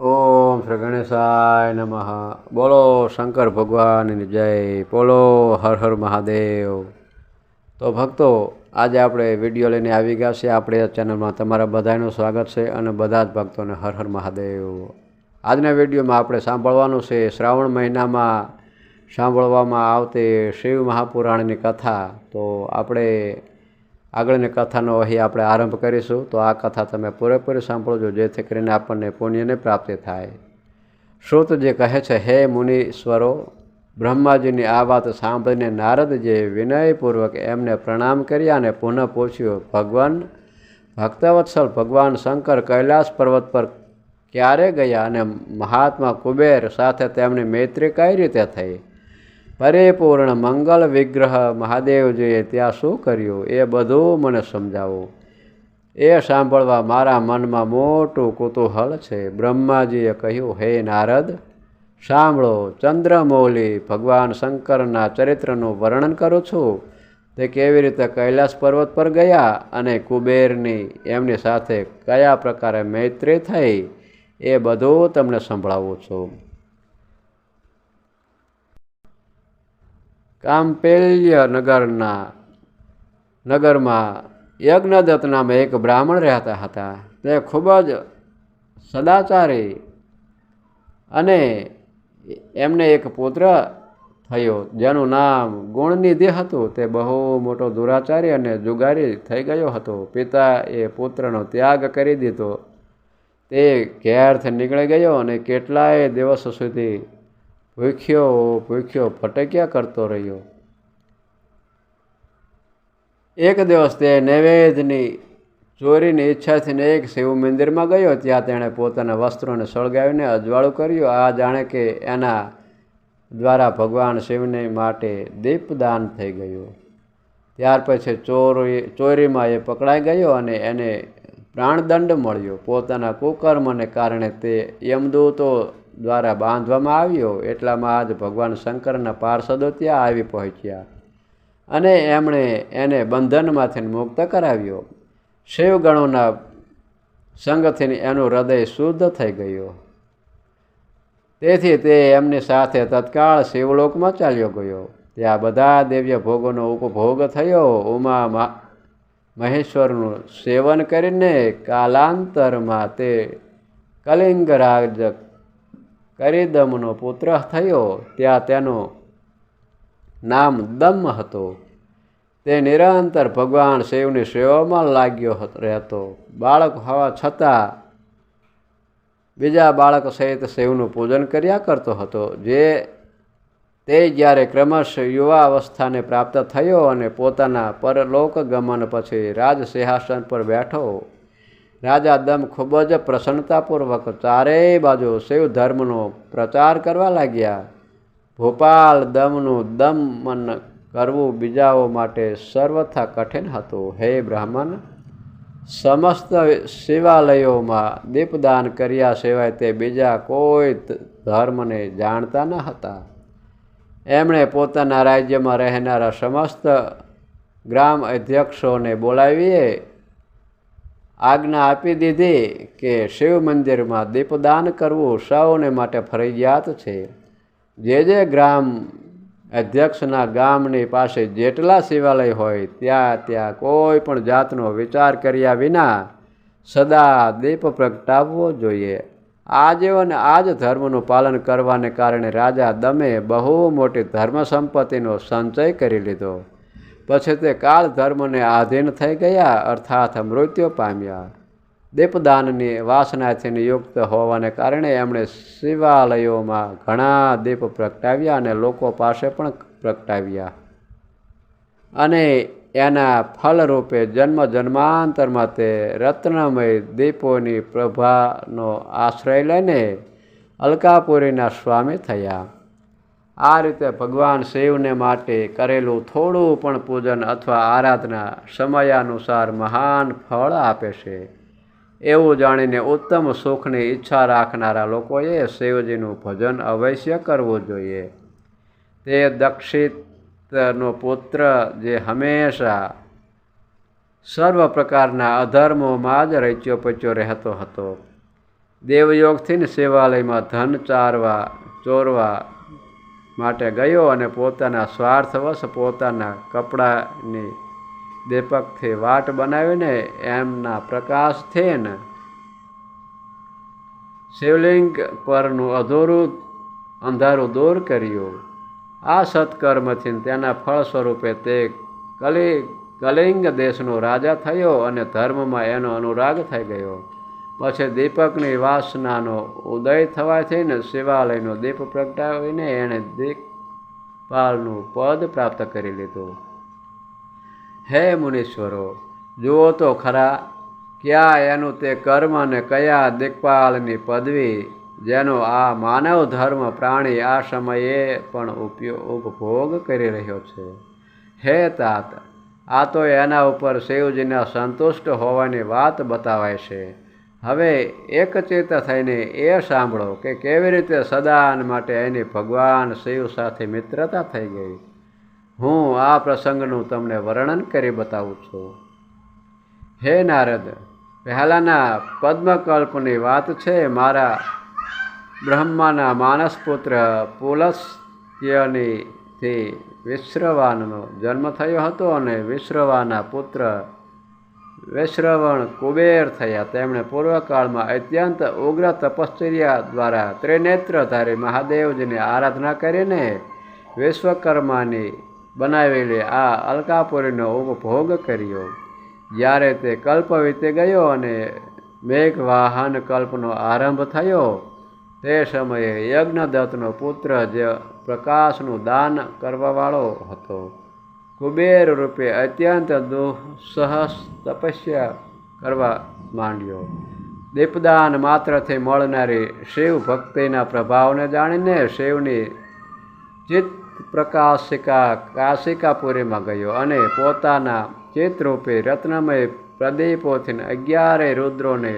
ઓમ શ્રી ગણેશાય નમઃ. બોલો શંકર ભગવાનની જય, બોલો હર હર મહાદેવ. તો ભક્તો, આજે આપણે વીડિયો લઈને આવી ગયા છીએ. આપણે ચેનલમાં તમારા બધાનું સ્વાગત છે અને બધા જ ભક્તોને હર હર મહાદેવ. આજના વિડીયોમાં આપણે સાંભળવાનું છે શ્રાવણ મહિનામાં સાંભળવામાં આવતી શિવ મહાપુરાણની કથા. તો આપણે આગળની કથાનો અહીં આપણે આરંભ કરીશું. તો આ કથા તમે પૂરેપૂરી સાંભળજો, જેથી કરીને આપણને પુણ્યની પ્રાપ્તિ થાય. શ્રુતજી કહે છે, હે મુનીશ્વરો બ્રહ્માજીની આ વાત સાંભળીને નારદજીએ વિનયપૂર્વક એમને પ્રણામ કર્યા અને પુનઃ પૂછ્યું, ભગવાન, ભક્તવત્સલ ભગવાન શંકર કૈલાસ પર્વત પર ક્યારે ગયા અને મહાત્મા કુબેર સાથે તેમની મૈત્રી કઈ રીતે થઈ? પરિપૂર્ણ મંગલ વિગ્રહ મહાદેવજીએ ત્યાં શું કર્યું? એ બધું મને સમજાવો. એ સાંભળવા મારા મનમાં મોટું કુતૂહલ છે. બ્રહ્માજીએ કહ્યું, હે નારદ, સાંભળો, ચંદ્રમૌલી ભગવાન શંકરના ચરિત્રનું વર્ણન કરું છું. તે કેવી રીતે કૈલાસ પર્વત પર ગયા અને કુબેરની એમની સાથે કયા પ્રકારે મૈત્રી થઈ, એ બધું તમને સંભળાવું છું. કામપેલ્ય નગરના નગરમાં યજ્ઞદત્ત નામે એક બ્રાહ્મણ રહેતા હતા. તે ખૂબ જ સદાચારી અને એમને એક પુત્ર થયો, જેનું નામ ગુણનિધિ હતું. તે બહુ મોટો દુરાચારી અને જુગારી થઈ ગયો હતો. પિતા એ પુત્રનો ત્યાગ કરી દીધો. તે ઘેરથી નીકળી ગયો અને કેટલાય દિવસો સુધી ભૂખ્યો ભૂખ્યો ભટક્યા કરતો રહ્યો? એક દિવસ તે નૈવેદ્યની ચોરીની ઈચ્છાથી એક શિવ મંદિરમાં ગયો. ત્યાં તેણે પોતાના વસ્ત્રોને સળગાવીને અજવાળું કર્યું. આ જાણે કે એના દ્વારા ભગવાન શિવને માટે દીપદાન થઈ ગયું. ત્યાર પછી ચોરી, ચોરીમાં એ પકડાઈ ગયો અને એને પ્રાણદંડ મળ્યો. પોતાના કુકર્મને કારણે તે યમદૂતો દ્વારા બાંધવામાં આવ્યો, એટલામાં જ ભગવાન શંકરના પાર્ષદો ત્યાં આવી પહોંચ્યા. અને એમણે એને બંધનમાંથી મુક્ત કરાવ્યો. શિવગણોના સંગથી એનું હૃદય શુદ્ધ થઈ ગયું. તેથી તે એમની સાથે તત્કાળ શિવલોકમાં ચાલ્યો ગયો. ત્યાં બધા દિવ્ય ભોગોનો ઉપભોગ થયો. ઉમા મહેશ્વરનું સેવન કરીને કાલાંતરમાં તે કલિંગરાજ કરીદમનો પુત્ર થયો, ત્યાં તેનું નામ દમ હતો. તે નિરંતર ભગવાન શિવની સેવામાં લાગ્યો રહેતો. બાળક હોવા છતાં બીજા બાળક સહિત શિવનું પૂજન કર્યા કરતો હતો, જે તે જ્યારે ક્રમશ યુવા અવસ્થાને પ્રાપ્ત થયો અને પોતાના પરલોક ગમન પછી રાજ સિંહાસન પર બેઠો. રાજા દમ ખૂબ જ પ્રસન્નતાપૂર્વક ચારેય બાજુ શિવ ધર્મનો પ્રચાર કરવા લાગ્યા. ભોપાલ દમનું દમન કરવું બીજાઓ માટે સર્વથા કઠિન હતું. હે બ્રાહ્મણ, સમસ્ત શિવાલયોમાં દીપદાન કર્યા સિવાય તે બીજા કોઈ ધર્મને જાણતા ન હતા. એમણે પોતાના રાજ્યમાં રહેનારા સમસ્ત ગ્રામ અધ્યક્ષોને બોલાવીએ. આજ્ઞા આપી દીધી કે શિવ મંદિરમાં દીપદાન કરવું સૌને માટે ફરજિયાત છે. જે જે ગ્રામ અધ્યક્ષના ગામની પાસે જેટલા શિવાલય હોય ત્યાં ત્યાં કોઈ પણ જાતનો વિચાર કર્યા વિના સદા દીપ પ્રગટાવવો જોઈએ. આજીવન આ જ ધર્મનું પાલન કરવાને કારણે રાજા દમે બહુ મોટી ધર્મ સંપત્તિનો સંચય કરી લીધો. પછી તે કાળ ધર્મને આધીન થઈ ગયા, અર્થાત મૃત્યુ પામ્યા. દીપદાનની વાસનાથી યુક્ત હોવાને કારણે એમણે શિવાલયોમાં ઘણા દીપ પ્રગટાવ્યા અને લોકો પાસે પણ પ્રગટાવ્યા. અને એના ફલરૂપે જન્મ જન્માંતરમાં તે રત્નમય દીપોની પ્રભાનો આશ્રય લઈને અલકાપુરીના સ્વામી થયા. આ રીતે ભગવાન શિવને માટે કરેલું થોડું પણ પૂજન અથવા આરાધના સમયાનુસાર મહાન ફળ આપે છે. એવું જાણીને ઉત્તમ સુખની ઈચ્છા રાખનારા લોકોએ શિવજીનું ભજન અવશ્ય કરવું જોઈએ. તે દક્ષિતનો પુત્ર જે હંમેશા સર્વ પ્રકારના અધર્મોમાં જ રચ્યો પચ્યો રહેતો હતો. દેવયોગથી ને શિવાલયમાં ધન ચારવા, ચોરવા માટે ગયો અને પોતાના સ્વાર્થવશ પોતાના કપડાની દીપકથી વાટ બનાવીને એમના પ્રકાશથી ને શિવલિંગ પરનું અધૂરું અંધારું દૂર કર્યું. આ સત્કર્મથી તેના ફળ સ્વરૂપે તે કલિ કલિંગ દેશનો રાજા થયો અને ધર્મમાં એનો અનુરાગ થઈ ગયો. પછી દીપકની વાસનાનો ઉદય થવાથી ને શિવાલયનો દીપ પ્રગટાવીને એણે દીપપાલનું પદ પ્રાપ્ત કરી લીધું. હે મુનીશ્વરો, જુઓ તો ખરા, ક્યાં એનું તે કર્મ અને કયા દીકપાલની પદવી જેનો આ માનવ ધર્મ પ્રાણી આ સમયે પણ ઉપયોગ ઉપભોગ કરી રહ્યો છે. હે તાત, આ તો એના ઉપર શિવજીના સંતુષ્ટ હોવાની વાત બતાવાય છે. હવે એકચિત થઈને એ સાંભળો કે કેવી રીતે સદાન માટે એની ભગવાન શિવ સાથે મિત્રતા થઈ ગઈ. હું આ પ્રસંગનું તમને વર્ણન કરી બતાવું છું. હે નારદ, પહેલાંના પદ્મકલ્પની વાત છે મારા બ્રહ્માના માનસપુત્ર પુલસ્યનીથી વિશ્રવાનનો જન્મ થયો હતો અને વિશ્રવાના પુત્ર વૈશ્રવણ, કુબેર થયા. તેમણે પૂર્વકાળમાં અત્યંત ઉગ્ર તપશ્ચર્યા દ્વારા ત્રિનેત્રધારી મહાદેવજીની આરાધના કરીને વિશ્વકર્માની બનાવેલી આ અલકાપુરીનો ઉપભોગ કર્યો. જ્યારે તે કલ્પ વીતી ગયો અને મેઘવાહન કલ્પનો આરંભ થયો, તે સમયે યજ્ઞદત્તનો પુત્ર જે પ્રકાશનું દાન કરવાવાળો હતો. કુબેર રૂપે અત્યંત દુઃસહસ તપસ્યા કરવા માંડ્યો. દીપદાન માત્રથી મળનારી શિવ ભક્તિના પ્રભાવને જાણીને શિવની ચિત્ત પ્રકાશિકા કાશિકાપુરીમાં ગયો અને પોતાના ચિત્તરૂપે રત્નમય પ્રદીપોથી અગિયારેય રુદ્રોને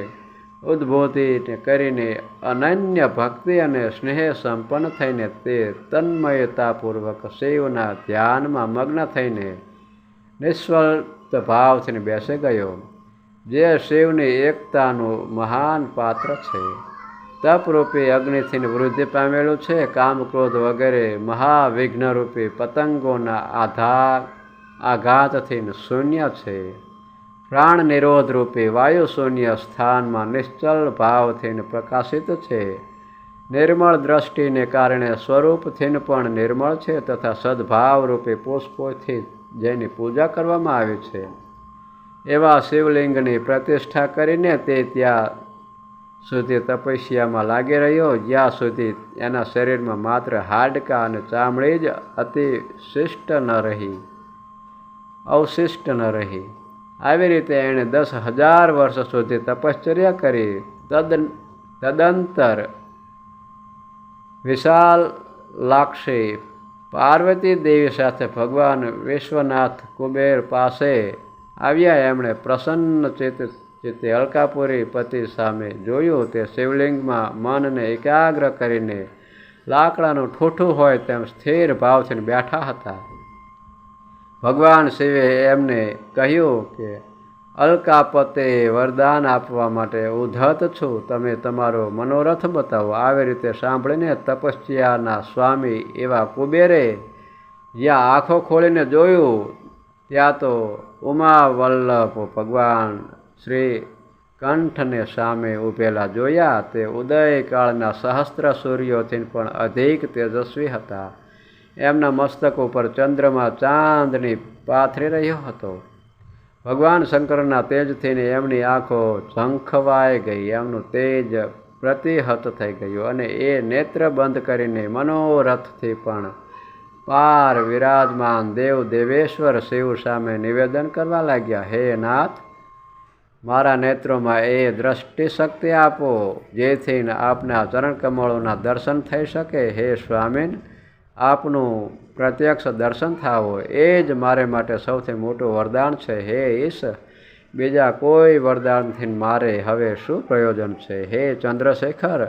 ઉદ્બોધિત કરીને અનન્ય ભક્તિ અને સ્નેહ સંપન્ન થઈને તે તન્મયતાપૂર્વક શિવના ધ્યાનમાં મગ્ન થઈને નિસ્વલ્ત ભાવથી બેસી ગયો. જે શિવની એકતાનું મહાન પાત્ર છે. તપરૂપી અગ્નિથી વૃદ્ધિ પામેલું છે. કામ ક્રોધ વગેરે મહાવિઘ્નરૂપી પતંગોના આધાર આઘાતથી શૂન્ય છે. પ્રાણ નિરોધ રૂપે વાયુ સ્થાનમાં નિશ્ચલ ભાવથી પ્રકાશિત છે. નિર્મળ દ્રષ્ટિને કારણે સ્વરૂપથી પણ નિર્મળ છે તથા સદભાવ રૂપે પુષ્પોથી જેની પૂજા કરવામાં આવી છે. એવા શિવલિંગની પ્રતિષ્ઠા કરીને તે ત્યાં સુધી તપસ્યામાં લાગી રહ્યો. જ્યાં સુધી એના શરીરમાં માત્ર હાડકાં અને ચામડી જ અતિ શિષ્ટ ન રહી. અવશિષ્ટ ન રહી. આવી રીતે એણે દસ હજાર વર્ષ સુધી તપશ્ચર્યા કરી. તદ તદંતર વિશાલ લાક્ષી પાર્વતી દેવી સાથે ભગવાન વિશ્વનાથ કુબેર પાસે આવ્યા. એમણે પ્રસન્ન ચિત્ત ચિત્તે અલકાપુરી પતિ સામે જોયું. તે શિવલિંગમાં મનને એકાગ્ર કરીને લાકડાનું ઠૂઠું હોય તેમ સ્થિર ભાવથી બેઠા હતા. ભગવાન શિવે એમને કહ્યું કે, અલકાપતે વરદાન આપવા માટે ઉદ્ધત છું. તમે તમારો મનોરથ બતાવો. આવી રીતે સાંભળીને તપસ્યાના સ્વામી એવા કુબેરે જ્યાં આંખો ખોલીને જોયું, ત્યાં તો ઉમા વલ્લભ ભગવાન શ્રી કંઠને સામે ઊભેલા જોયા. તે ઉદયકાળના સહસ્ત્ર સૂર્યોથી પણ અધિક તેજસ્વી હતા. એમના મસ્તક ઉપર ચંદ્રમાં ચાંદની પાથરી રહ્યો હતો. ભગવાન શંકરના તેજથીને એમની આંખો ઝંખવાઈ ગઈ. એમનું તેજ પ્રતિહત થઈ ગયું અને એ નેત્ર બંધ કરીને મનોરથથી પણ પાર વિરાજમાન દેવ દેવેશ્વર શિવ સામે નિવેદન કરવા લાગ્યા, હે નાથ, મારા નેત્રોમાં એ દ્રષ્ટિ શક્તિ આપો જેથી આપના ચરણ કમળોના દર્શન થઈ શકે. હે સ્વામીન આપનું પ્રત્યક્ષ દર્શન થાવો, એ જ મારે માટે સૌથી મોટું વરદાન છે. હે ઈશ, બીજા કોઈ વરદાનથી મારે હવે શું પ્રયોજન છે? હે ચંદ્રશેખર,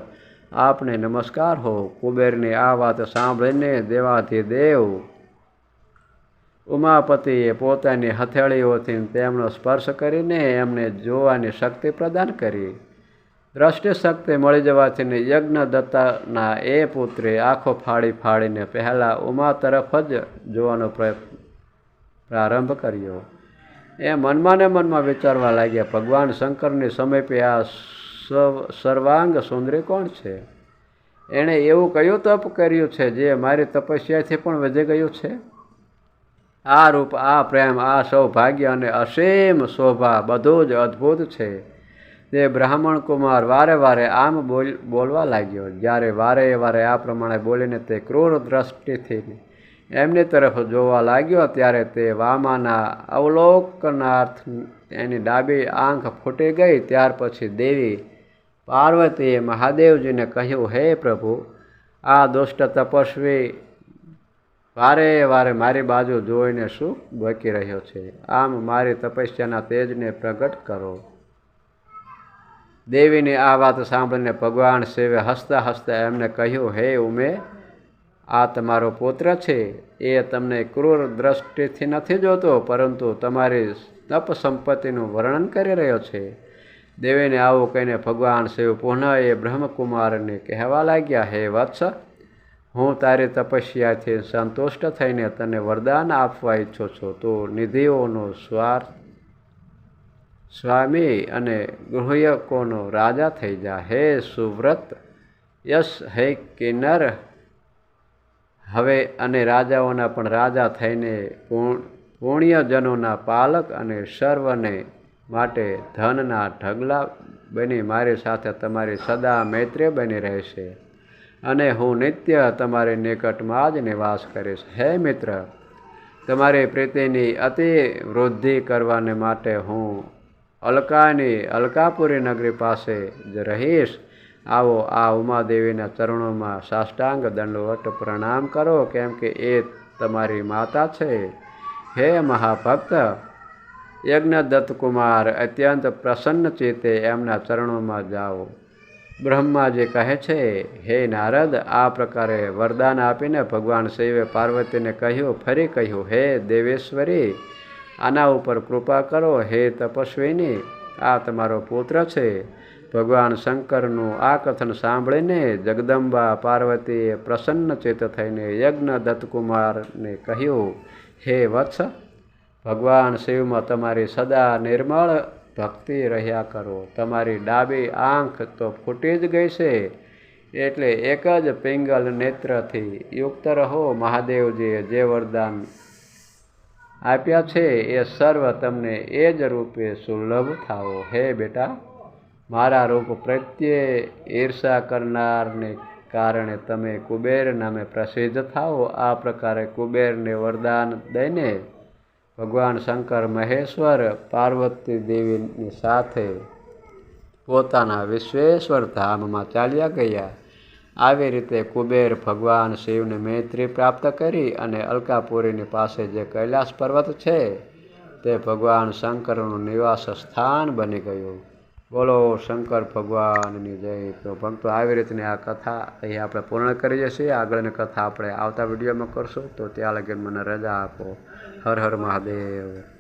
આપને નમસ્કાર હો. કુબેરની આ વાત સાંભળીને દેવાધિદેવ ઉમાપતિએ પોતાની હથેળીઓથી તેમનો સ્પર્શ કરીને એમને જોવાની શક્તિ પ્રદાન કરી. દ્રષ્ટિ શક્તિ મળી જવાથી યજ્ઞ યજ્ઞદત્તાના એ પુત્રે આંખો ફાડી ફાડીને પહેલાં ઉમા તરફ જ જોવાનો પ્રયત્ન પ્રારંભ કર્યો. એ મનમાં ને મનમાં વિચારવા લાગ્યા, ભગવાન શંકરની સમીપે આ સર્વાંગ સુંદરી કોણ છે? એણે એવું કયું તપ કર્યું છે જે મારી તપસ્યાથી પણ વધી ગયું છે? આ રૂપ, આ પ્રેમ, આ સૌભાગ્ય અને અસીમ શોભા બધું જ અદ્ભુત છે. તે બ્રાહ્મણ કુમાર વારે વારે આમ બોલ, બોલવા લાગ્યો. જ્યારે વારે વારે આ પ્રમાણે બોલીને તે ક્રૂર દ્રષ્ટિથી એમની તરફ જોવા લાગ્યો, ત્યારે તે વામાના અવલોકનાર્થ એની ડાબી આંખ ફૂટી ગઈ. ત્યાર પછી દેવી પાર્વતીએ મહાદેવજીને કહ્યું, હે પ્રભુ, આ દુષ્ટ તપસ્વી વારે વારે મારી બાજુ જોઈને શું બકી રહ્યો છે? આમ મારી તપસ્યાના તેજને પ્રગટ કરો. દેવીની આ વાત સાંભળીને ભગવાન શિવે હસતા હસતા એમને કહ્યું, હે ઉમે, આ તમારો પુત્ર છે. એ તમને ક્રૂર દ્રષ્ટિથી નથી જોતો, પરંતુ તમારી તપ સંપત્તિનું વર્ણન કરી રહ્યો છે. દેવીને આવું કહીને ભગવાન શિવ પુનઃ એ બ્રહ્મકુમારને કહેવા લાગ્યા, હે વત્સ, હું તારી તપસ્યાથી સંતુષ્ટ થઈને તને વરદાન આપવા ઈચ્છું છું. તું નિધિઓનો સ્વાર્થ સ્વામી અને ગૃહયકોનો રાજા થઈ જા. હે સુવ્રત, યશ હે કિન્નર. હવે અને રાજાઓના પણ રાજા થઈને પુણ્યજનોના પાલક અને સર્વને માટે ધનના ઢગલા બની મારી સાથે તમારી સદા મૈત્રી બની રહેશે. અને હું નિત્ય તમારી નિકટમાં જ નિવાસ કરીશ. હે મિત્ર, તમારી પ્રીતિની અતિ વૃદ્ધિ કરવાને માટે હું અલકાની અલકાપુરી નગરી પાસે જ રહીશ. આવો આ ઉમાદેવીના ચરણોમાં સાષ્ટાંગ દંડવટ પ્રણામ કરો, કેમ કે એ તમારી માતા છે. હે મહાભક્ત! યજ્ઞ દત્તકુમાર અત્યંત પ્રસન્ન ચિત્તે એમના ચરણોમાં જાઓ. બ્રહ્માજી કહે છે, હે નારદ, આ પ્રકારે વરદાન આપીને ભગવાન શિવે પાર્વતીને કહ્યું, ફરી કહ્યું, હે દેવેશ્વરી આના ઉપર કૃપા કરો હે તપસ્વીની, આ તમારો પુત્ર છે. ભગવાન શંકરનું આ કથન સાંભળીને જગદંબા પાર્વતીએ પ્રસન્ન ચિત્ત થઈને યજ્ઞ દત્તકુમારને કહ્યું, હે વત્સ, ભગવાન શિવમાં તમારી સદા નિર્મળ ભક્તિ રહ્યા કરો. તમારી ડાબી આંખ તો ફૂટી જ ગઈ છે. એટલે એક જ પિંગલ નેત્રથી યુક્ત રહો મહાદેવજીએ જે વરદાન આપ્યા છે એ સર્વ તમને એ જ રૂપે સુલભ થાઓ. હે બેટા, મારા રૂપ પ્રત્યે ઈર્ષા કરનારને કારણે તમે કુબેર નામે પ્રસિદ્ધ થાઓ. આ પ્રકારે કુબેરને વરદાન દઈને ભગવાન શંકર મહેશ્વર પાર્વતી દેવીની સાથે પોતાના વિશ્વેશ્વર ધામમાં ચાલ્યા ગયા. આવી રીતે કુબેર ભગવાન શિવને મૈત્રી પ્રાપ્ત કરી અને અલકાપુરીની પાસે જે કૈલાસ પર્વત છે, તે ભગવાન શંકરનું નિવાસ સ્થાન બની ગયું. બોલો, શંકર ભગવાનની જય. તો ભક્તો, આવી રીતની આ કથા અહીં આપણે પૂર્ણ કરીએ છીએ આગળની કથા આપણે આવતા વિડીયોમાં કરશું. તો ત્યાં લગી મને રજા આપો. હર હર મહાદેવ.